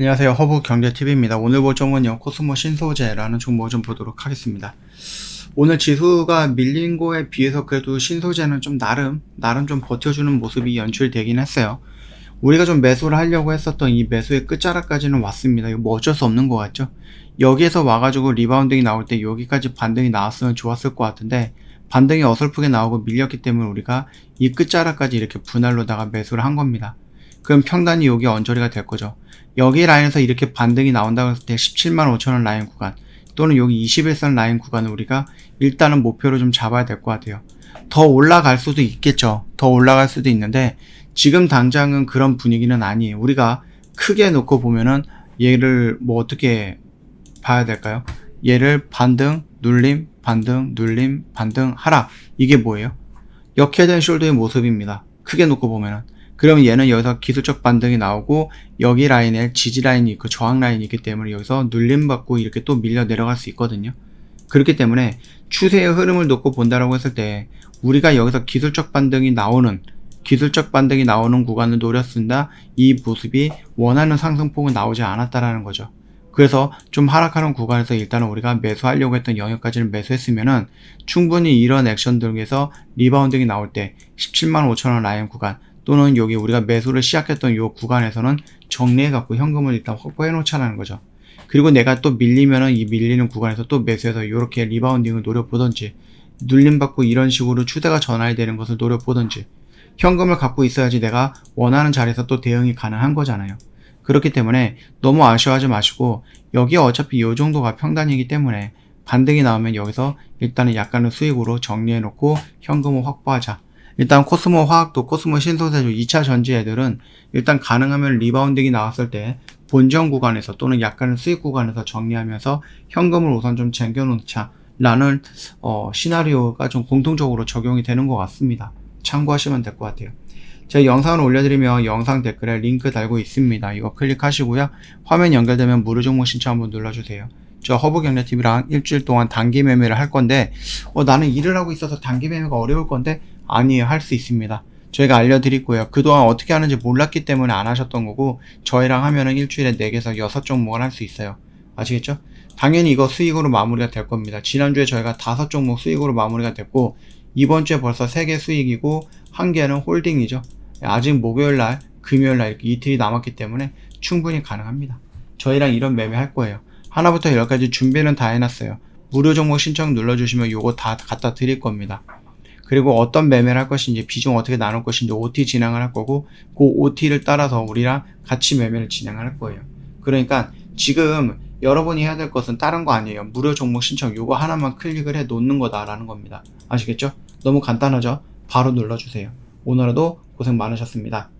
안녕하세요. 허브 경제TV입니다. 오늘 볼 종목은요, 코스모 신소재라는 종목을 좀 보도록 하겠습니다. 오늘 지수가 밀린 거에 비해서 그래도 신소재는 좀 나름, 나름 좀 버텨주는 모습이 연출되긴 했어요. 우리가 좀 매수를 하려고 했었던 이 매수의 끝자락까지는 왔습니다. 이거 뭐 어쩔 수 없는 것 같죠? 여기에서 와가지고 리바운딩이 나올 때 여기까지 반등이 나왔으면 좋았을 것 같은데, 반등이 어설프게 나오고 밀렸기 때문에 우리가 이 끝자락까지 이렇게 분할로다가 매수를 한 겁니다. 그럼 평단이 여기 언저리가 될 거죠. 여기 라인에서 이렇게 반등이 나온다고 했을 때 17만 5천원 라인 구간 또는 여기 21선 라인 구간을 우리가 일단은 목표로 좀 잡아야 될 것 같아요. 더 올라갈 수도 있겠죠. 더 올라갈 수도 있는데 지금 당장은 그런 분위기는 아니에요. 우리가 크게 놓고 보면은 얘를 뭐 어떻게 봐야 될까요? 얘를 반등, 눌림, 반등, 눌림, 반등, 하락. 이게 뭐예요? 역회된 숄더의 모습입니다. 크게 놓고 보면은. 그러면 얘는 여기서 기술적 반등이 나오고 여기 라인에 지지 라인이 있고 저항 라인이 있기 때문에 여기서 눌림 받고 이렇게 또 밀려 내려갈 수 있거든요. 그렇기 때문에 추세의 흐름을 놓고 본다라고 했을 때 우리가 여기서 기술적 반등이 나오는 기술적 반등이 나오는 구간을 노렸습니다. 이 모습이 원하는 상승폭은 나오지 않았다라는 거죠. 그래서 좀 하락하는 구간에서 일단은 우리가 매수하려고 했던 영역까지는 매수했으면은 충분히 이런 액션들에서 리바운딩이 나올 때 17만 5천원 라인 구간 또는 여기 우리가 매수를 시작했던 이 구간에서는 정리해 갖고 현금을 일단 확보해 놓자라는 거죠. 그리고 내가 또 밀리면은 이 밀리는 구간에서 또 매수해서 이렇게 리바운딩을 노려보던지 눌림받고 이런 식으로 추세가 전환이 되는 것을 노려보던지 현금을 갖고 있어야지 내가 원하는 자리에서 또 대응이 가능한 거잖아요. 그렇기 때문에 너무 아쉬워하지 마시고 여기 어차피 이 정도가 평단이기 때문에 반등이 나오면 여기서 일단은 약간의 수익으로 정리해 놓고 현금을 확보하자. 일단 코스모 화학도 코스모 신소재주 2차 전지 애들은 일단 가능하면 리바운딩이 나왔을 때 본전 구간에서 또는 약간의 수익 구간에서 정리하면서 현금을 우선 좀 쟁겨놓자 라는 어, 시나리오가 좀 공통적으로 적용이 되는 것 같습니다. 참고하시면 될 것 같아요. 제가 영상을 올려드리면 영상 댓글에 링크 달고 있습니다. 이거 클릭하시고요. 화면 연결되면 무료 종목 신청 한번 눌러주세요. 저 허브경제TV랑 일주일 동안 단기 매매를 할 건데 어, 나는 일을 하고 있어서 단기 매매가 어려울 건데 아니에요. 할 수 있습니다. 저희가 알려드리고요. 그동안 어떻게 하는지 몰랐기 때문에 안 하셨던 거고 저희랑 하면은 일주일에 4개에서 6 종목을 할 수 있어요. 아시겠죠? 당연히 이거 수익으로 마무리가 될 겁니다. 지난주에 저희가 5 종목 수익으로 마무리가 됐고 이번 주에 벌써 3개 수익이고 1개는 홀딩이죠. 아직 목요일 날, 금요일 날 이렇게 이틀이 남았기 때문에 충분히 가능합니다. 저희랑 이런 매매 할 거예요. 하나부터 열까지 준비는 다 해놨어요. 무료 종목 신청 눌러주시면 요거 다 갖다 드릴 겁니다. 그리고 어떤 매매를 할 것인지 비중 어떻게 나눌 것인지 OT 진행을 할 거고 그 OT를 따라서 우리랑 같이 매매를 진행할 거예요. 그러니까 지금 여러분이 해야 될 것은 다른 거 아니에요. 무료 종목 신청 요거 하나만 클릭을 해 놓는 거다라는 겁니다. 아시겠죠? 너무 간단하죠? 바로 눌러주세요. 오늘도 고생 많으셨습니다.